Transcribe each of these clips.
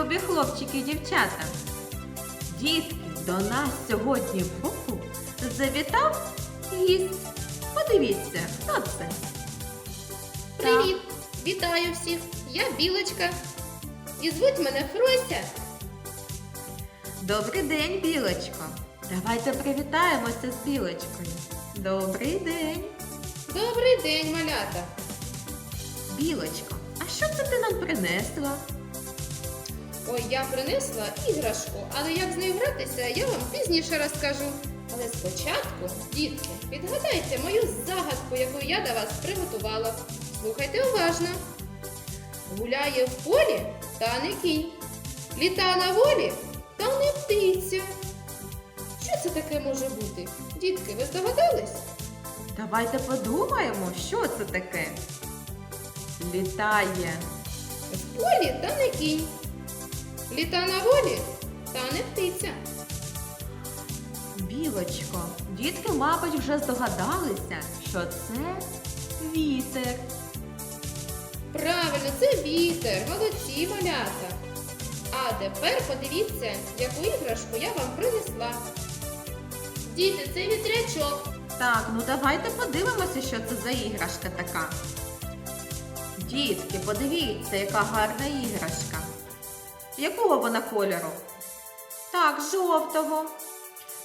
любі хлопчики і дівчата. Дітки, до нас сьогодні в групу завітав гість. Подивіться, хто це? Привіт! Вітаю всіх! Я Білочка. І звуть мене Фрося. Добрий день, білочко. Давайте привітаємося з білочкою. Добрий день, Добрий день, малята! білочко. А що це ти нам принесла? Ой, я принесла іграшку, але як з нею гратися, я вам пізніше розкажу. Але спочатку, дітки, відгадайте мою загадку, яку я для вас приготувала. Слухайте уважно. Гуляє в полі, та не кінь. Літа на волі, та не птиця. Що це таке може бути? Дітки, ви здогадались? Давайте подумаємо, що це таке. Літає. В полі та не кінь. Літа на волі та не птиця. Білочко, дітки, мабуть, вже здогадалися, що це вітер. Правильно, це вітер. Молодці малята. А тепер подивіться, яку іграшку я вам принесла. Діти, це вітрячок. Так, ну давайте подивимося, що це за іграшка така. Дітки, подивіться, яка гарна іграшка. Якого вона кольору? Так, жовтого.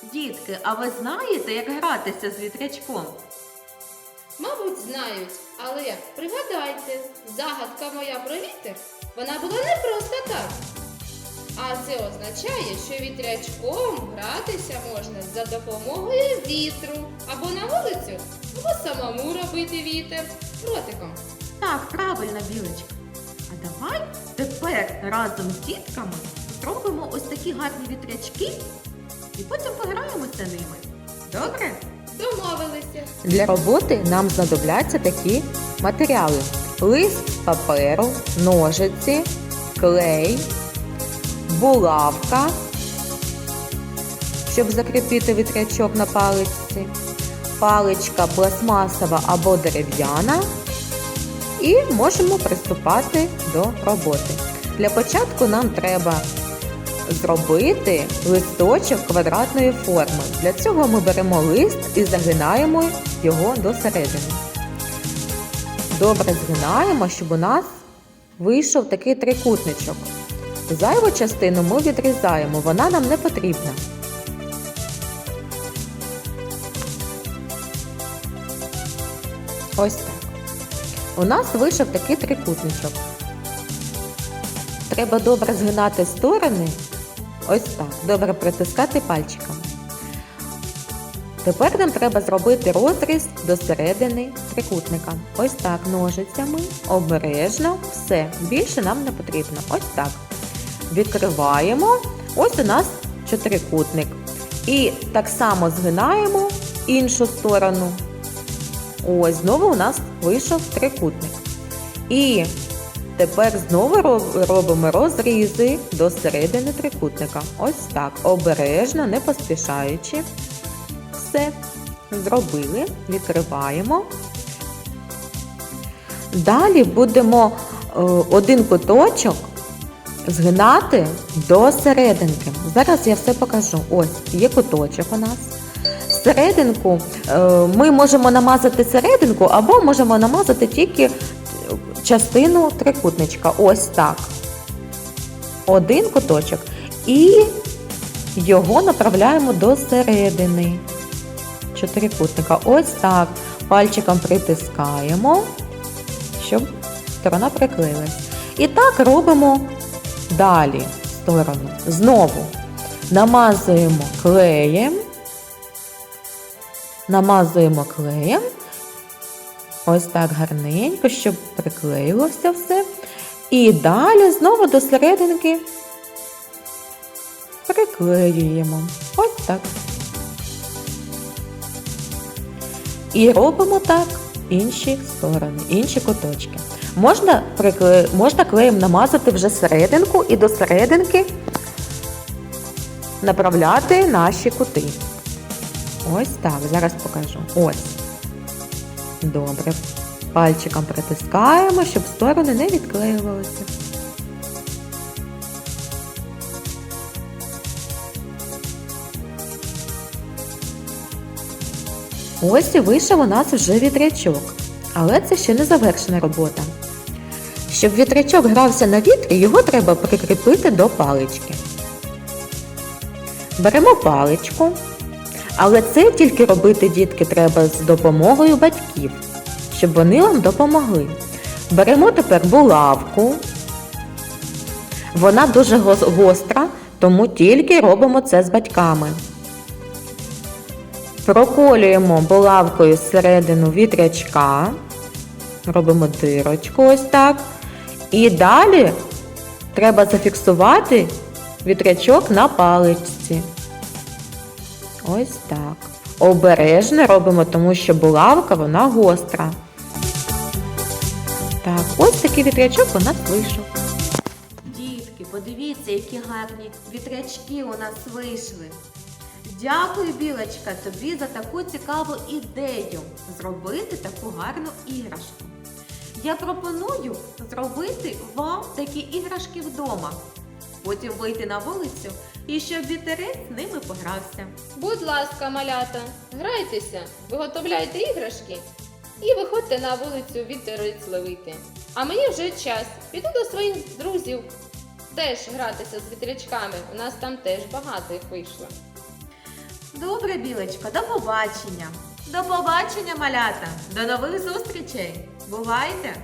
Дітки, а ви знаєте, як гратися з вітрячком? Мабуть, знають, але пригадайте, загадка моя про вітер, вона була не просто так. А це означає, що вітрячком гратися можна за допомогою вітру або на вулицю, або самому робити вітер ротиком. Так, правильно, білочка. Давай тепер разом з дітками зробимо ось такі гарні вітрячки і потім пограємося ними. Добре? Домовилися. Для роботи нам знадобляться такі матеріали: лист паперу, ножиці, клей, булавка, щоб закріпити вітрячок на паличці, паличка пластмасова або дерев'яна. І можемо приступати до роботи. Для початку нам треба зробити листочок квадратної форми. Для цього ми беремо лист і загинаємо його до середини. Добре згинаємо, щоб у нас вийшов такий трикутничок. Зайву частину ми відрізаємо, вона нам не потрібна. Ось так. У нас вийшов такий трикутничок. Треба добре згинати сторони. Ось так. Добре притискати пальчиками. Тепер нам треба зробити розріз до середини трикутника. Ось так, ножицями, обережно, все. Більше нам не потрібно. Ось так. Відкриваємо. Ось у нас чотирикутник. І так само згинаємо іншу сторону. Ось, знову у нас вийшов трикутник. І тепер знову робимо розрізи до середини трикутника. Ось так. Обережно, не поспішаючи. Все. Зробили, відкриваємо. Далі будемо е, один куточок згинати до серединки. Зараз я все покажу. Ось є куточок у нас. Серединку е, ми можемо намазати серединку або можемо намазати тільки частину трикутничка. Ось так. Один куточок. І його направляємо до середини чотирикутника. Ось так. Пальчиком притискаємо, щоб сторона приклеїлась. І так робимо далі сторону. Знову намазуємо клеєм. Намазуємо клеєм. Ось так гарненько, щоб приклеїлося все. І далі знову до серединки приклеюємо. Ось так. І робимо так інші сторони, інші куточки. Можна, прикле... Можна клеєм намазати вже серединку і до серединки направляти наші кути. Ось так, зараз покажу. Ось. Добре. Пальчиком притискаємо, щоб сторони не відклеювалися. Ось і вийшов у нас вже вітрячок. Але це ще не завершена робота. Щоб вітрячок грався на вітрі, його треба прикріпити до палички. Беремо паличку але це тільки робити дітки треба з допомогою батьків, щоб вони вам допомогли. Беремо тепер булавку. Вона дуже гостра, тому тільки робимо це з батьками. Проколюємо булавкою середину вітрячка. Робимо дирочку ось так. І далі треба зафіксувати вітрячок на паличці. Ось так. Обережно робимо, тому що булавка вона гостра. Так, ось такий вітрячок у нас вийшов. Дітки, подивіться, які гарні вітрячки у нас вийшли. Дякую, Білочка, тобі за таку цікаву ідею зробити таку гарну іграшку. Я пропоную зробити вам такі іграшки вдома. Потім вийти на вулицю і щоб вітерець з ними погрався. Будь ласка, малята, грайтеся, виготовляйте іграшки і виходьте на вулицю вітерець ловити. А мені вже час. Піду до своїх друзів теж гратися з вітрячками. У нас там теж багато їх вийшло. Добре, Білочка, до побачення. До побачення, малята. До нових зустрічей. Бувайте!